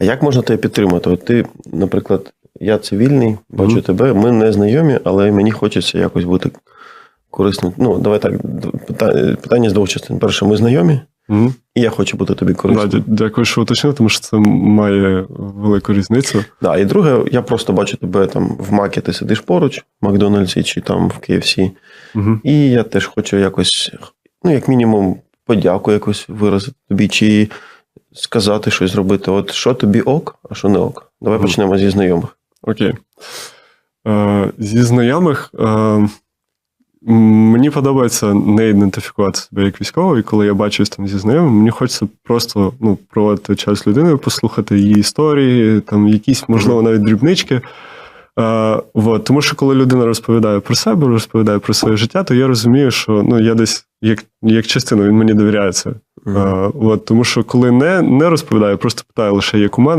А як можна тебе підтримати? От ти, наприклад, я цивільний, бачу Мгм. тебе, ми не знайомі, але мені хочеться якось бути корисним. Ну, давай так, питання з двох частин. Перше, ми знайомі, Мгм. і я хочу бути тобі корисним. дя- дякую, що уточнив, тому що це має велику різницю. Да, і друге, я просто бачу тебе там в Макі, ти сидиш поруч, в Макдональдсі чи там в KFC. Угу. І я теж хочу якось, ну, як мінімум, подяку якось виразити тобі, чи сказати щось зробити. От що тобі ок, а що не ок. Давай Мгм. почнемо зі знайомих. Окей. Е, зі знайомих е, мені подобається не ідентифікувати себе як військовий. Коли я бачусь там зі знайомим, мені хочеться просто ну, проводити час з людиною, послухати її історії, там якісь, можливо, навіть дрібнички. Е, вот, тому що коли людина розповідає про себе, розповідає про своє життя, то я розумію, що ну, я десь як, як частина, він мені довіряє Е, от, тому що коли не, не розповідаю, просто питає лише як у мене.